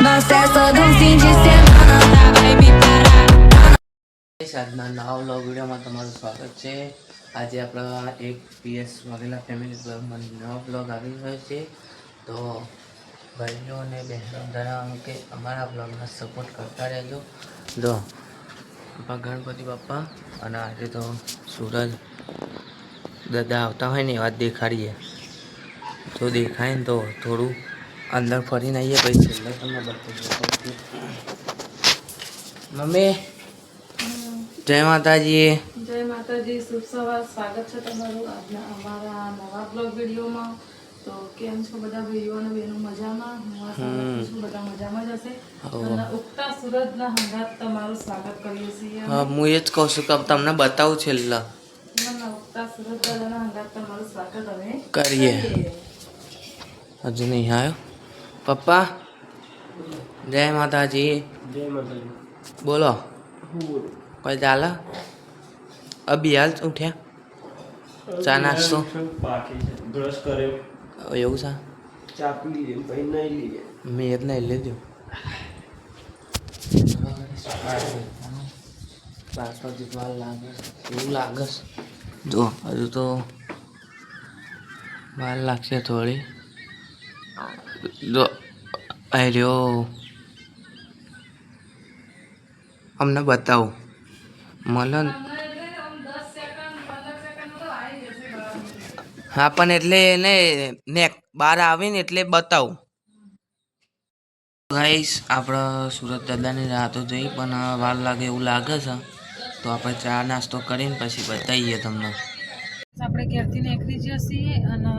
Nós festa um fim de semana, tá? Vai me parar. આજના નવા vlog વિડીયોમાં તમારું સ્વાગત છે આજે આપણા એક પીએસ વાઘેલા ફેમિલી બ્લોગમાં નવો બ્લોગ આવી રહ્યો છે તો ભાઈઓ અને બહેનો જણાવો કે અમારા બ્લોગને સપોર્ટ કરતા રહેજો જો આપણા ગણપતિ બાપા અને આજે તો સૂરજ દાદા આવતા હોય ને એ વાત દેખાડીએ જો દેખાય ને તો થોડું અંદર ફરીને આવીએ પછી છેલ્લે તમને બતાવીએ. મમ્મી જય માતાજી. જય માતાજી શુભ સવાર. સ્વાગત છે તમારું આજના અમારા નવા બ્લોગ વિડીયોમાં. તો કેમ છો બધા ભાઈઓ અને બહેનો મજામાં? હું છું બધા મજામાં જ હશે? ઉગતા સુરતના હંગાત તમારું સ્વાગત કરીએ છીએ. હા હું એ જ કહું છું કે તમને બતાવું છેલ્લા. ઉગતા સુરત દાદાના હંગાત તમારું સ્વાગત અમે કરીએ. હજુ નહીં આવ્યો? પપ્પા જય માતાજી. જય માતાજી. બોલો. કોઈ ચાલે? અભી હાલ ઉઠ્યા? ચા નાસ્તો? બ્રશ કર્યો. એવું છે? ચા પી લીધી. ભાઈ નહીં લીધી. મેં જ નહીં લીધું. પાછળથી વાર લાગે એવું લાગે જો હજુ તો વાર લાગશે થોડી. જો રહ્યો અમને બતાવું. મલન હા, પણ એટલે એને ને બહાર આવીને એટલે બતાવું. ગાઈસ આપણે સુરત દાદાની રાતો જોઈ પણ વાર લાગે એવું લાગે છે. તો આપણે ચા નાસ્તો કરીને પછી બતાવીએ તમને. આપણે ઘેરથી નીકળી જઈએ અને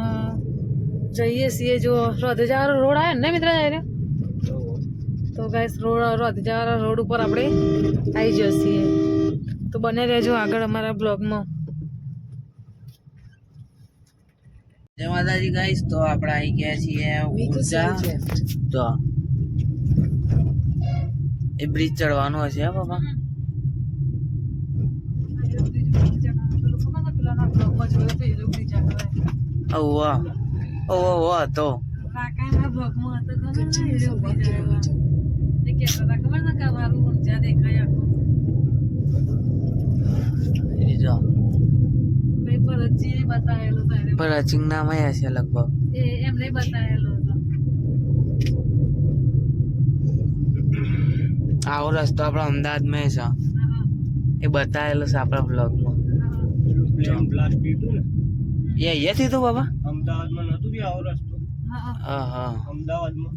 જઈએ છીએ જો રોધજાવાળો રોડ આવે ને મિત્ર જાય તો ગાઈસ રોડ રોધજાવાળા રોડ ઉપર આપણે આવી જઈએ છીએ. તો બને રહેજો આગળ અમારા બ્લોગમાં. જય માતાજી ગાઈસ તો આપણે આવી ગયા છીએ ઊંઝા. તો એ બ્રિજ ચડવાનો હશે હા બાબા ઓવા ઓવા તો એ જો. પર અચિંગ નામ હશે લગભગ. એમને બતાવેલો હતો આવો રસ્તો આપણા અમદાવાદમાં છે. એ બતાવેલો છે આપણા બ્લોગમાં. એ અહીંયાથી તો બાબા અમદાવાદમાં નતું બી આવો રસ્તો હા હા હા અમદાવાદમાં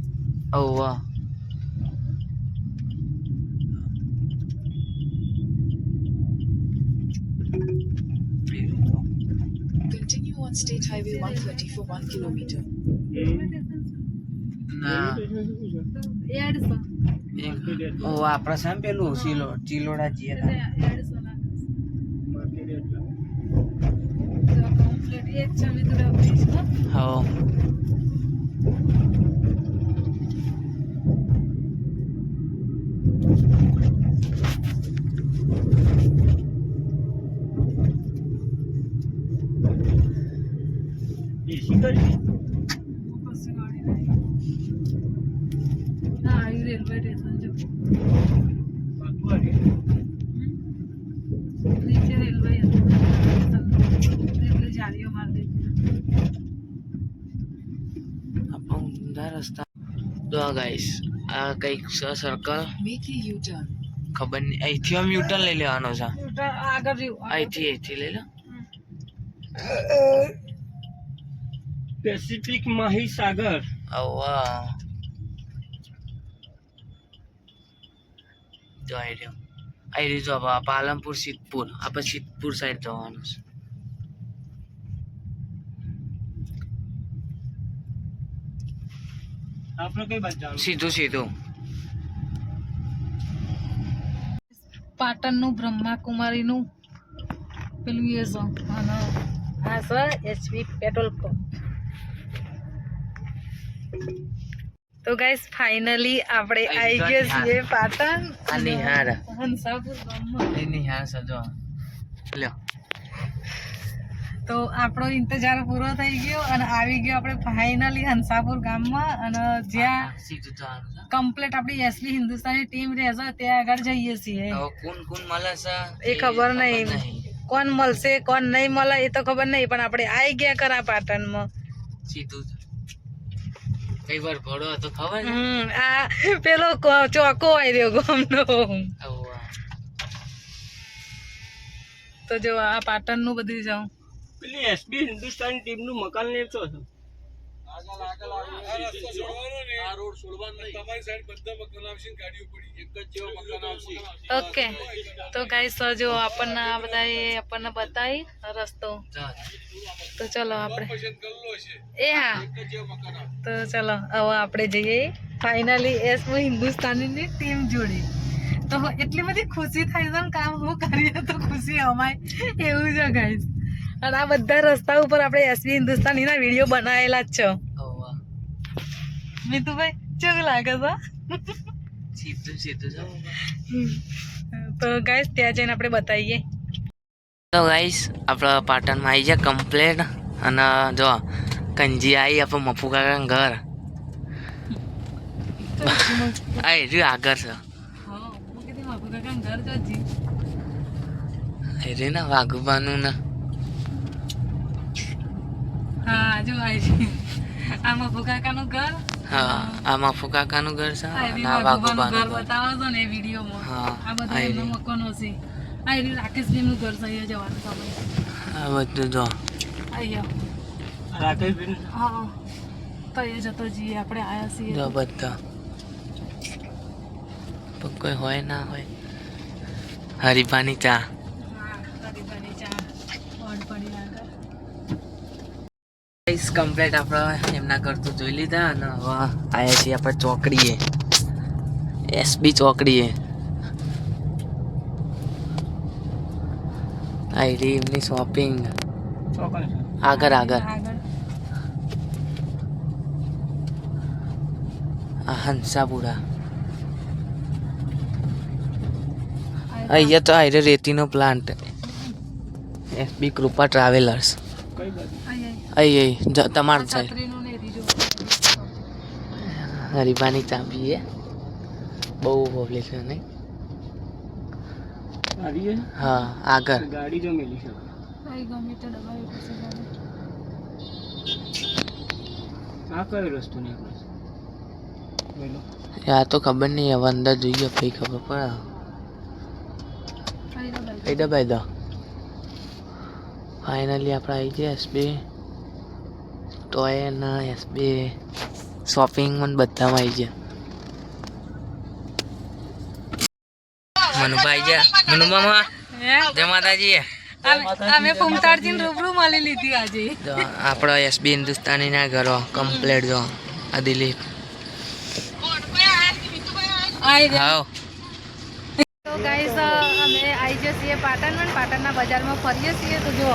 ઓ વાહ Continue on State Highway 130 for 1 kilometer. ના. એડ છે એ- ઓ આપણા સામે પેલું ચીલો ચીલોડા જઈએ તા. એડ છે માર્કેટ એટલા કમ્પ્લીટ એક છે મિત્રો બ્રિજ નો હો એસી કરી કશું ગાડી નહીં ના આવી રેલવે સ્ટેશન જો પાછું આવી નીચે રેલવે એટલે જાળીઓ મારી દીધી આપણો ઊંધા રસ્તા તો ગાઈસ આ કંઈક છે સર્કલ. ખબર નહીં અહીંથી આમ યુટર્ન લઈ લેવાનો છે અહીંથી અહીંથી લઈ લો પેસિફિક માહી સાગર ઓ વાહ જો આવી રહ્યો આવી રહ્યું જો પાલનપુર સિદ્ધપુર આપણે સિદ્ધપુર સાઈડ જવાનું છે આપણે કઈ બાજુ સીધું સીધું. પાટણનું બ્રહ્માકુમારીનું પેલું એ છે અને આ એચપી પેટ્રોલ પંપ તો ગાઈસ ફાઇનલી આપણે આવી ગયા છીએ પાટણ. આ નિહાર. હંસાપુર ગામમાં. નિહાર સજો. લ્યો. તો આપણો ઇંતજાર પૂરો થઈ ગયો અને આવી ગયો આપણે ફાઇનલી હંસાપુર ગામમાં અને જ્યાં સીધું જવાનું કમ્પ્લીટ આપણી એસબી હિન્દુસ્તાની ટીમ રહેશે ત્યાં આગળ જઈએ છીએ. કોણ કોણ મળે છે? એ ખબર નહીં. કોણ મળશે કોણ નહીં મળે એ તો ખબર નહીં પણ આપણે આવી ગયા કરા પાટણમાં. સીધું કઈ વાર ઘોડો હતો ખબર હમ આ પેલો ચોકો આવી રહ્યો ગામનો. તો જો આ પાટણનું બધું જાઉં. પેલી એસબી હિન્દુસ્તાની ટીમનું મકાન લેતો હતો ઓકે તો ગાઈસ સજો જો આપણને આ બધાએ આપણને બતાવી રસ્તો. તો ચલો આપણે. એ હા. તો ચલો હવે આપણે જઈએ. ફાઇનલી એસ હિન્દુસ્તાનીની ટીમ જોડી. તો એટલી બધી ખુશી થાય છે ને કામ હું કરીએ તો ખુશી અમાય. એવું છે ગાઈસ અને આ બધા રસ્તા ઉપર આપણે એસબી હિન્દુસ્તાનીના વીડિયો બનાવેલા જ છે. મીતુભાઈ કેવું લાગે છે? તો ગાઈસ ત્યાં જઈને આપણે બતાવીએ. તો ગાઈસ આપણા પાટણમાં આવી ગયા કમ્પ્લેટ અને જો કંજી આવી આપણે મફુ કાકા ઘર. આ એ આગળ છે. હા કાકા ઘર જજી એ રે ના વાઘુબાનું ને. હા જો આવી આ ઘર. હા આ મફુ ઘર છે આ અને એવી આ વાઘુબાનું ઘર બતાવો છો ને વિડીયોમાં. હા આ બધું એમનો મકાનો છે. આ એવી રાકેશભાઈનું ઘર છે અહીંયા જવાનું સમય આ બધું જો. અહીંયા. રાકેશભાઈ? હા તો એ જતો જઈએ આપણે આયા છીએ. જો બધા. પણ કોઈ હોય ના હોય. હરીફાની ચા. હા ચા. પડી લાગે ગાઈસ કમ્પ્લીટ આપણે એમના ઘર તો જોઈ લીધા અને હવે આવ્યા છીએ આપણે ચોકડીએ. એસબી ચોકડીએ. આઈડી એમની શોપિંગ આગળ આગળ. આ હંસાપુરા. અહીંયા તો આયરે રેતીનો પ્લાન્ટ એસબી કૃપા ટ્રાવેલર્સ કઈ બાજુ અહીંયા અહીં અહીં તમારું સાહેબ છત્રીનું ને એરી જો હરીફાની ચા પીએ બહુ પબ્લિક છે નહીં. હા? આગળ. ગાડી જો મેલી છે ગમે તે દબાવી પડશે આ કયો રસ્તો નીકળે આ તો ખબર નહીં હવે અંદર જોઈએ પછી ખબર પડે. દબાઈ દો ફાઇનલી આપણે આવી ગયા એસબી ટોયના એસબી શોપિંગ મને બધામાં આવી ગયા. મનુભાઈ ગયા મનુ મામા? હે? જય માતાજી. અમે- અમે રૂબરૂ મળી લીધી આજે. આપણો એસબી હિન્દુસ્તાનીના ઘરો કમ્પ્લેટ જો આ દિલીપ. હાવ તો અમે છીએ પાટણમાં પાટણના બજારમાં ફરીએ છીએ. તો જુઓ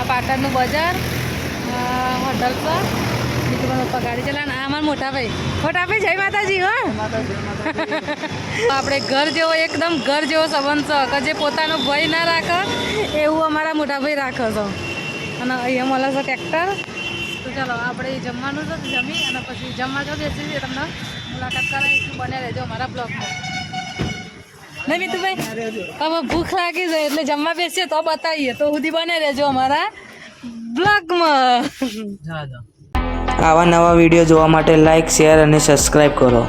આ પાટણનું બજાર હોટલ પર. બીજું પણ પપ્પા ગાડી ચલાવે આ મારા મોટા ભાઈ. મોટા ભાઈ જય માતાજી હો. આપણે ઘર જેવો એકદમ ઘર જેવો સંબંધ છે. કે જે પોતાનો ભય ના રાખે એવું અમારા મોટા ભાઈ રાખે છે. અને અહીંયા મળે છે ટ્રેક્ટર. તો ચાલો આપણે જમવાનું છે જમી અને પછી જમવા જો બેસી તમને. મુલાકાત કરાવીશું. બને રહેજો અમારા બ્લોગમાં. નહીં મિતુભાઈ હવે ભૂખ લાગી જાય એટલે જમવા બેસીએ તો બતાવીએ. તો સુધી બને રહેજો અમારા બ્લોગમાં. આવા નવા વીડિયો જોવા માટે લાઈક શેર અને સબસ્ક્રાઈબ કરો.